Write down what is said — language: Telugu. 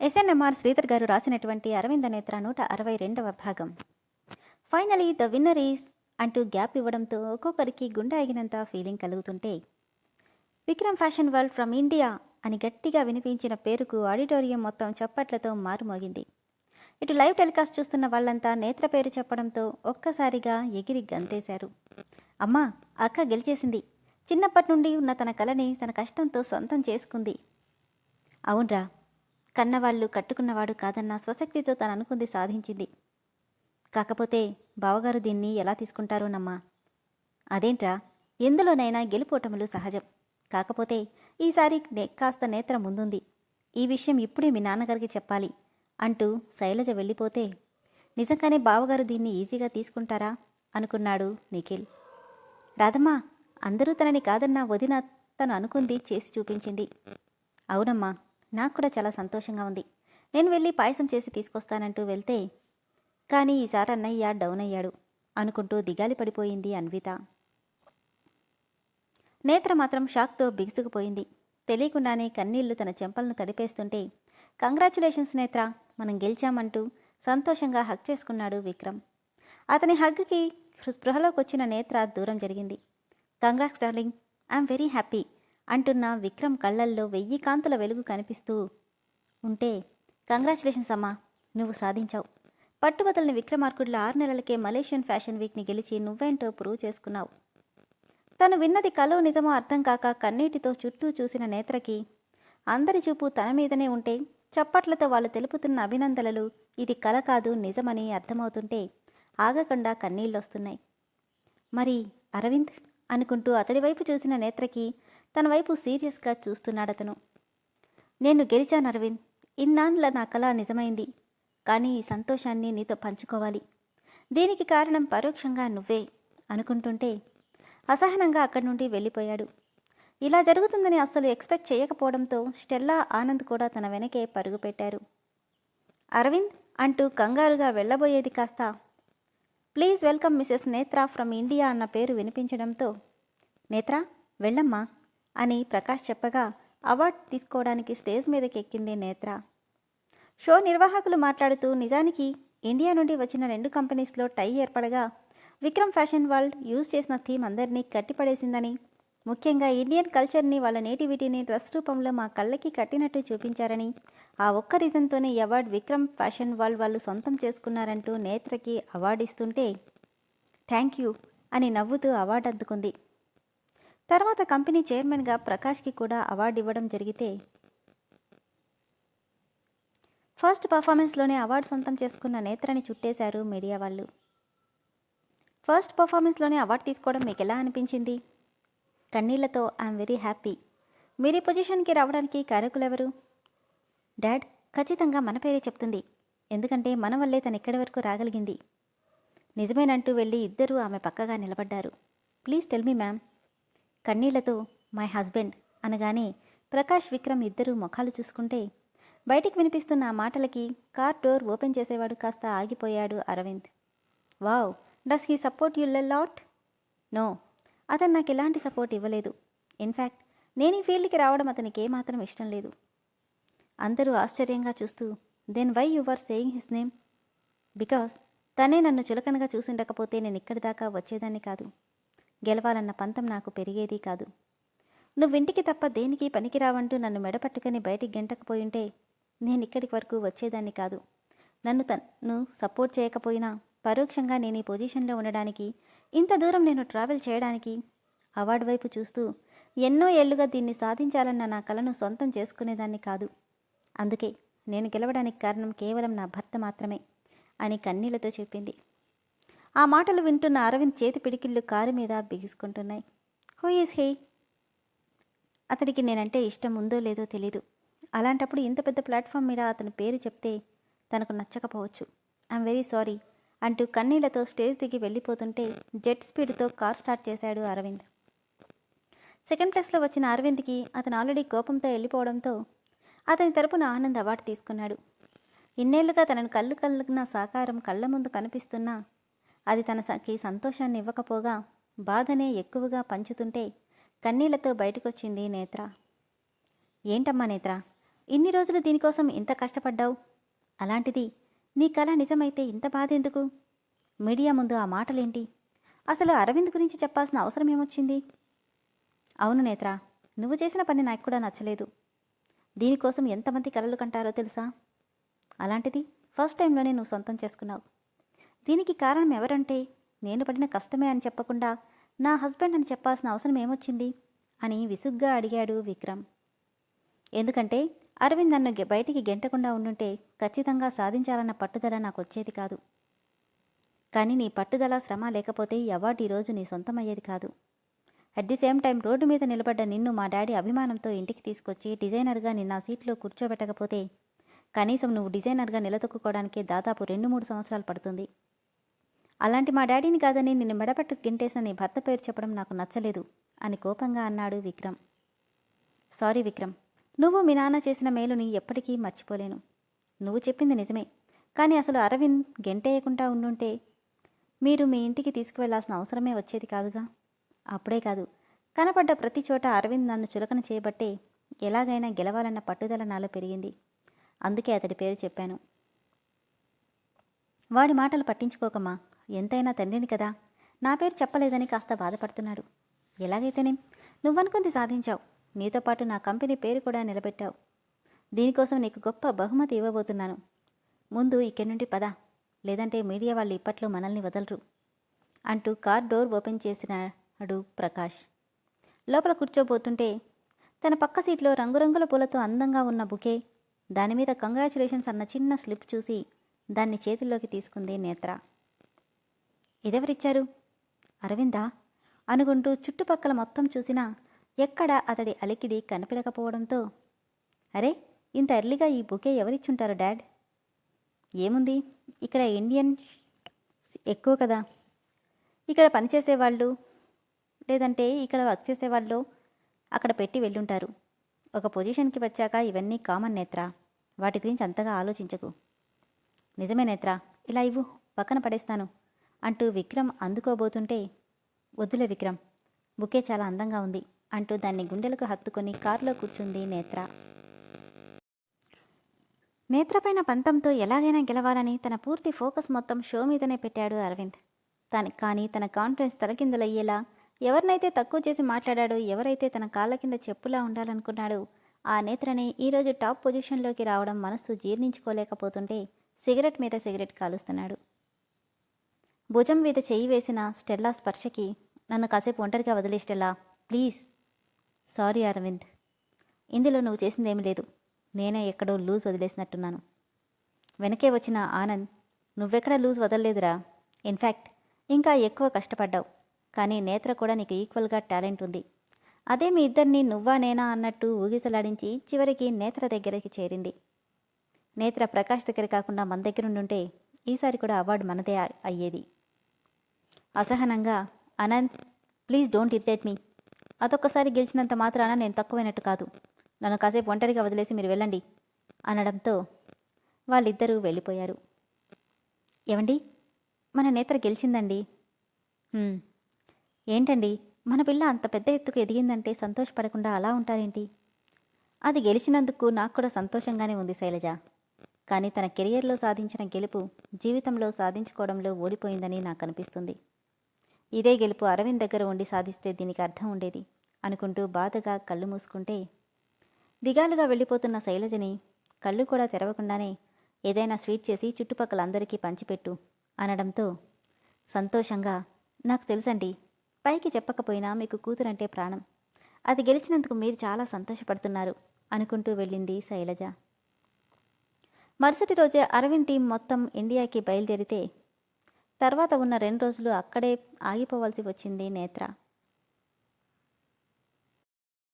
ఎస్ఎన్ఎంఆర్ శ్రీధర్ గారు రాసినటువంటి అరవింద నేత్ర నూట అరవై రెండవ భాగం. ఫైనలీ ద విన్నర్ ఈస్ అంటూ గ్యాప్ ఇవ్వడంతో ఒక్కొక్కరికి గుండె అయినంత feeling కలుగుతుంటే Vikram fashion world from India అని గట్టిగా వినిపించిన పేరుకు ఆడిటోరియం మొత్తం చప్పట్లతో మారుమోగింది ఇటు లైవ్ టెలికాస్ట్ చూస్తున్న వాళ్ళంతా నేత్ర పేరు చెప్పడంతో ఒక్కసారిగా ఎగిరి గంతేశారు. అమ్మా అక్క గెలిచేసింది. చిన్నప్పటి నుండి ఉన్న తన కళని తన కష్టంతో సొంతం చేసుకుంది. అవునరా కన్నవాళ్ళు కట్టుకున్నవాడు కాదన్న స్వశక్తితో తను అనుకుంది సాధించింది. కాకపోతే బావగారు దీన్ని ఎలా తీసుకుంటారోనమ్మా? అదేంట్రా? ఎందులోనైనా గెలుపోటములు సహజం. కాకపోతే ఈసారి కాస్త నేత్ర ముందుంది ఈ విషయం ఇప్పుడే మీ నాన్నగారికి చెప్పాలి అంటూ శైలజ వెళ్ళిపోతే నిజంగానే బావగారు దీన్ని ఈజీగా తీసుకుంటారా? అనుకున్నాడు నిఖిల్. రాధమ్మా అందరూ తనని కాదన్నా వదిన తను అనుకుంది చేసి చూపించింది. అవునమ్మా నాకు కూడా చాలా సంతోషంగా ఉంది. నేను వెళ్ళి పాయసం చేసి తీసుకొస్తానంటూ వెళ్తే కానీ ఈసారి అన్నయ్య డౌన్ అయ్యాడు అనుకుంటూ దిగాలి పడిపోయింది అన్విత. నేత్ర మాత్రం షాక్తో బిగుసుకుపోయింది. తెలియకుండానే కన్నీళ్ళు తన చెంపలను తడిపేస్తుంటే కంగ్రాచులేషన్స్ నేత్ర మనం గెలిచామంటూ సంతోషంగా హక్ చేసుకున్నాడు విక్రమ్. అతని హగ్కి స్పృహలోకి వచ్చిన నేత్ర దూరం జరిగింది. Congrats darling I'm very happy. అంటున్న విక్రమ్ కళ్ళల్లో వెయ్యి కాంతుల వెలుగు కనిపిస్తూ ఉంటే కంగ్రాచులేషన్స్ అమ్మా నువ్వు సాధించావు. పట్టుబదలని విక్రమార్కుడిలో ఆరు నెలలకే మలేషియన్ ఫ్యాషన్ వీక్ని గెలిచి నువ్వేంటో ప్రూవ్ చేసుకున్నావు. తను విన్నది కలో నిజమో అర్థం కాక కన్నీటితో చుట్టూ చూసిన నేత్రకి అందరి చూపు తన మీదనే ఉంటే చప్పట్లతో వాళ్ళు తెలుపుతున్న అభినందనలు ఇది కల కాదు నిజమని అర్థమవుతుంటే ఆగకుండా కన్నీళ్ళొస్తున్నాయి. మరి అరవింద్ అనుకుంటూ అతడి వైపు చూసిన నేత్రకి తన వైపు సీరియస్గా చూస్తున్నాడతను. నేను గెలిచాను అరవింద్. ఇన్నాళ్ళ నా కళ నిజమైంది. కానీ ఈ సంతోషాన్ని నీతో పంచుకోవాలి. దీనికి కారణం పరోక్షంగా నువ్వే అనుకుంటుంటే అసహనంగా అక్కడి నుండి వెళ్ళిపోయాడు. ఇలా జరుగుతుందని అస్సలు ఎక్స్పెక్ట్ చేయకపోవడంతో స్టెల్లా ఆనంద్ కూడా తన వెనకే పరుగుపెట్టారు అరవింద్ అంటూ కంగారుగా వెళ్ళబోయేది కాస్త please welcome Mrs Netra from India అన్న పేరు వినిపించడంతో నేత్రా వెళ్ళమ్మా. అని ప్రకాష్ చెప్పగా అవార్డు తీసుకోవడానికి స్టేజ్ మీదకి ఎక్కింది నేత్ర. షో నిర్వాహకులు మాట్లాడుతూ నిజానికి ఇండియా నుండి వచ్చిన రెండు కంపెనీస్లో టై ఏర్పడగా విక్రమ్ ఫ్యాషన్ వరల్డ్ యూజ్ చేసిన థీమ్ అందరినీ కట్టిపడేసిందని ముఖ్యంగా ఇండియన్ కల్చర్ని వాళ్ళ నేటివిటీని డ్రెస్ రూపంలో మా కళ్ళకి కట్టినట్టు చూపించారని ఆ ఒక్క రీజన్తోనే అవార్డు విక్రమ్ ఫ్యాషన్ వరల్డ్ వాళ్ళు సొంతం చేసుకున్నారంటూ నేత్రకి అవార్డు ఇస్తుంటే థ్యాంక్ యూ అని నవ్వుతూ అవార్డు అందుకుంది. తర్వాత కంపెనీ చైర్మన్గా ప్రకాష్కి కూడా అవార్డు ఇవ్వడం జరిగితే ఫస్ట్ పర్ఫార్మెన్స్లోనే అవార్డు సొంతం చేసుకున్న నేత్రని చుట్టేశారు మీడియా వాళ్ళు. ఫస్ట్ పర్ఫార్మెన్స్లోనే అవార్డు తీసుకోవడం మీకు ఎలా అనిపించింది? కన్నీళ్ళతో ఐఎమ్ వెరీ హ్యాపీ. మీరీ పొజిషన్కి రావడానికి కారకులెవరు? డాడ్ ఖచ్చితంగా మన పేరే చెప్తుంది. ఎందుకంటే మన వల్లే తను ఇక్కడి వరకు రాగలిగింది. నిజమేనంటూ వెళ్ళి ఇద్దరూ ఆమె పక్కగా నిలబడ్డారు. Please tell me ma'am. కన్నీళ్ళతో my husband అనగానే ప్రకాష్ విక్రమ్ ఇద్దరూ ముఖాలు చూసుకుంటే బయటికి వినిపిస్తున్న ఆ మాటలకి కార్ డోర్ ఓపెన్ చేసేవాడు కాస్త ఆగిపోయాడు Aravind. Wow does he support you lot? No అతను నాకు ఎలాంటి సపోర్ట్ ఇవ్వలేదు. ఇన్ఫ్యాక్ట్ నేను ఈ ఫీల్డ్కి రావడం అతనికి ఏమాత్రం ఇష్టం లేదు. అందరూ ఆశ్చర్యంగా చూస్తూ then why you are saying his name? Because తనే నన్ను చులకనగా చూసుండకపోతే నేను ఇక్కడి దాకా వచ్చేదాన్ని కాదు. గెలవాలన్న పంతం నాకు పెరిగేది కాదు. నువ్వింటికి తప్ప దేనికి పనికిరావంటూ నన్ను మెడపట్టుకుని బయటికి గెంటకపోయింటే నేను ఇక్కడికి వరకు వచ్చేదాన్ని కాదు. నన్ను తను సపోర్ట్ చేయకపోయినా పరోక్షంగా నేను ఈ పొజిషన్లో ఉండడానికి ఇంత దూరం నేను ట్రావెల్ చేయడానికి అవార్డు వైపు చూస్తూ ఎన్నో ఏళ్ళుగా దీన్ని సాధించాలన్న నా కలను సొంతం చేసుకునేదాన్ని కాదు. అందుకే నేను గెలవడానికి కారణం కేవలం నా భర్త మాత్రమే అని కన్నీళ్ళతో చెప్పింది. ఆ మాటలు వింటున్న అరవింద్ చేతి పిడికిళ్ళు కారు మీద బిగుసుకుంటున్నాయి. హూ ఈజ్ హే అతనికి నేనంటే ఇష్టం ఉందో లేదో తెలీదు. అలాంటప్పుడు ఇంత పెద్ద ప్లాట్ఫామ్ మీద అతని పేరు చెప్తే తనకు నచ్చకపోవచ్చు. ఐఎమ్ వెరీ సారీ అంటూ కన్నీళ్ళతో స్టేజ్ దిగి వెళ్ళిపోతుంటే జెట్ స్పీడ్తో కార్ స్టార్ట్ చేశాడు అరవింద్. సెకండ్ క్లాస్లో వచ్చిన అరవింద్కి అతను ఆల్రెడీ కోపంతో వెళ్ళిపోవడంతో అతని తరపున ఆనంద్ అవార్డు తీసుకున్నాడు. ఇన్నేళ్ళుగా తనను కళ్ళు కళ్ళున్న సాకారం కళ్ళ ముందు కనిపిస్తున్నా అది తనకి సంతోషాన్ని ఇవ్వకపోగా బాధనే ఎక్కువగా పంచుతుంటే కన్నీళ్ళతో బయటకొచ్చింది నేత్ర. ఏంటమ్మా నేత్ర ఇన్ని రోజులు దీనికోసం ఇంత కష్టపడ్డావు? అలాంటిది నీ కళ నిజమైతే ఇంత బాధ ఎందుకు మీడియా ముందు ఆ మాటలేంటి? అసలు అరవింద్ గురించి చెప్పాల్సిన అవసరం ఏమొచ్చింది? అవును నేత్ర నువ్వు చేసిన పని నాకు కూడా నచ్చలేదు. దీనికోసం ఎంతమంది కలలు కంటారో తెలుసా? అలాంటిది ఫస్ట్ టైంలోనే నువ్వు సొంతం చేసుకున్నావు. దీనికి కారణం ఎవరంటే నేను పడిన కష్టమే అని చెప్పకుండా నా హస్బెండ్ అని చెప్పాల్సిన అవసరం ఏమొచ్చింది? అని విసుగ్గా అడిగాడు విక్రమ్. ఎందుకంటే అరవింద్ నన్ను బయటికి గెంటకుండా ఉండుంటే ఖచ్చితంగా సాధించాలన్న పట్టుదల నాకు వచ్చేది కాదు. కానీ నీ పట్టుదల శ్రమ లేకపోతే ఈ అవార్డు ఈరోజు నీ సొంతమయ్యేది కాదు. At the same time road మీద నిలబడ్డ నిన్ను మా డాడీ అభిమానంతో ఇంటికి తీసుకొచ్చి డిజైనర్గా నిన్న సీట్లో కూర్చోబెట్టకపోతే కనీసం నువ్వు డిజైనర్గా నిలదొక్కుకోవడానికే దాదాపు రెండు మూడు సంవత్సరాలు పడుతుంది. అలాంటి మా డాడీని కాదని నిన్ను మెడపట్టు గింటేసిన నీ భర్త పేరు చెప్పడం నాకు నచ్చలేదు అని కోపంగా అన్నాడు విక్రమ్. సారీ విక్రమ్ నువ్వు మీ నాన్న చేసిన మేలుని ఎప్పటికీ మర్చిపోలేను. నువ్వు చెప్పింది నిజమే కానీ అసలు అరవింద్ గెంటేయకుండా ఉండుంటే మీరు మీ ఇంటికి తీసుకువెళ్ళాల్సిన అవసరమే వచ్చేది కాదుగా? అప్పుడే కాదు. కనపడ్డ ప్రతి చోట అరవింద్ నన్ను చులకన చేయబట్టే ఎలాగైనా గెలవాలన్న పట్టుదల నాలో పెరిగింది. అందుకే అతడి పేరు చెప్పాను. వాడి మాటలు పట్టించుకోకమ్మా. ఎంతైనా తండ్రిని కదా. నా పేరు చెప్పలేదని కాస్త బాధపడుతున్నాడు. ఎలాగైతేనే? నువ్వనుకుంది సాధించావు. నీతో పాటు నా కంపెనీ పేరు కూడా నిలబెట్టావు. దీనికోసం నీకు గొప్ప బహుమతి ఇవ్వబోతున్నాను. ముందు ఇక్కడి నుండి పద. లేదంటే మీడియా వాళ్ళు ఇప్పట్లో మనల్ని వదలరు. అంటూ కార్ డోర్ ఓపెన్ చేసినాడు ప్రకాష్. లోపల కూర్చోబోతుంటే తన పక్క సీట్లో రంగురంగుల పూలతో అందంగా ఉన్న బుకే దాని మీద కంగ్రాచులేషన్స్ అన్న చిన్న స్లిప్ చూసి దాన్ని చేతుల్లోకి తీసుకుంది నేత్ర. ఇదెవరిచ్చారు? అరవిందా? అనుకుంటూ చుట్టుపక్కల మొత్తం చూసినా ఎక్కడ అతడి అలికిడి కనిపించకపోవడంతో అరే ఇంత ఎర్లీగా ఈ బుకే ఎవరిచ్చుంటారు డాడ్? ఏముంది? ఇక్కడ ఇండియన్ ఎక్కువ కదా. ఇక్కడ పనిచేసేవాళ్ళు లేదంటే ఇక్కడ వర్క్ చేసేవాళ్ళు అక్కడ పెట్టి వెళ్ళుంటారు. ఒక పొజిషన్కి వచ్చాక ఇవన్నీ కామన్ నేత్ర. వాటి గురించి అంతగా ఆలోచించకు. నిజమే నేత్ర ఇలా ఇవ్వు పక్కన పడేస్తాను. అంటూ విక్రమ్ అందుకోబోతుంటే వద్దులే విక్రమ్ బుకే చాలా అందంగా ఉంది అంటూ దాన్ని గుండెలకు హత్తుకొని కారులో కూర్చుంది నేత్ర. నేత్రపైన పంతంతో ఎలాగైనా గెలవాలని తన పూర్తి ఫోకస్ మొత్తం షో మీదనే పెట్టాడు అరవింద్. తన కానీ తన కాన్ఫిడెన్స్ తలకిందులయ్యేలా ఎవరినైతే తక్కువ చేసి మాట్లాడాడో ఎవరైతే తన కాళ్ళ కింద చెప్పులా ఉండాలనుకున్నాడో ఆ నేత్రని ఈరోజు టాప్ పొజిషన్లోకి రావడం మనస్సు జీర్ణించుకోలేకపోతుంటే సిగరెట్ మీద సిగరెట్ కాలుస్తున్నాడు. భుజం మీద చెయ్యి వేసిన స్టెల్లా స్పర్శకి నన్ను కాసేపు ఒంటరిగా వదిలే స్టెల్లా ప్లీజ్. సారీ అరవింద్. ఇందులో నువ్వు చేసిందేమీ లేదు. నేనే ఎక్కడో లూజ్ వదిలేసినట్టున్నాను. వెనకే వచ్చిన ఆనంద్ నువ్వెక్కడ లూజ్ వదలలేదురా. ఇన్ఫ్యాక్ట్ ఇంకా ఎక్కువ కష్టపడ్డావు. కానీ నేత్ర కూడా నీకు ఈక్వల్గా టాలెంట్ ఉంది. అదే మీ ఇద్దరిని నువ్వా నేనా అన్నట్టు ఊగిసలాడించి చివరికి నేత్ర దగ్గరికి చేరింది. నేత్ర ప్రకాష్ దగ్గర కాకుండా మన దగ్గరుండుంటే ఈసారి కూడా అవార్డు మనదే అయ్యేది. అసహనంగా Anant please don't irritate me. అదొక్కసారి గెలిచినంత మాత్రాన నేను తక్కువైనట్టు కాదు. నన్ను కాసేపు ఒంటరిగా వదిలేసి మీరు వెళ్ళండి అనడంతో వాళ్ళిద్దరూ వెళ్ళిపోయారు. ఏమండి? మన నేత్ర గెలిచిందండి. ఏంటండి? మన పిల్ల అంత పెద్ద ఎత్తుకు ఎదిగిందంటే సంతోషపడకుండా అలా ఉంటారేంటి? అది గెలిచినందుకు నాకు కూడా సంతోషంగానే ఉంది శైలజ. కానీ తన కెరియర్లో సాధించిన గెలుపు జీవితంలో సాధించుకోవడంలో ఓడిపోయిందని నాకు అనిపిస్తుంది. ఇదే గెలుపు అరవింద్ దగ్గర ఉండి సాధిస్తే దీనికి అర్థం ఉండేది అనుకుంటూ బాధగా కళ్ళు మూసుకుంటే. దిగాలుగా వెళ్ళిపోతున్న శైలజని కళ్ళు కూడా తెరవకుండానే ఏదైనా స్వీట్ చేసి చుట్టుపక్కల అందరికీ పంచిపెట్టు అనడంతో సంతోషంగా నాకు తెలుసండి పైకి చెప్పకపోయినా మీకు కూతురంటే ప్రాణం. అది గెలిచినందుకు మీరు చాలా సంతోషపడుతున్నారు అనుకుంటూ వెళ్ళింది శైలజ. మరుసటి రోజే అరవింద్ టీం మొత్తం ఇండియాకి బయలుదేరితే తర్వాత ఉన్న రెండు రోజులు అక్కడే ఆగిపోవాల్సి వచ్చింది నేత్ర.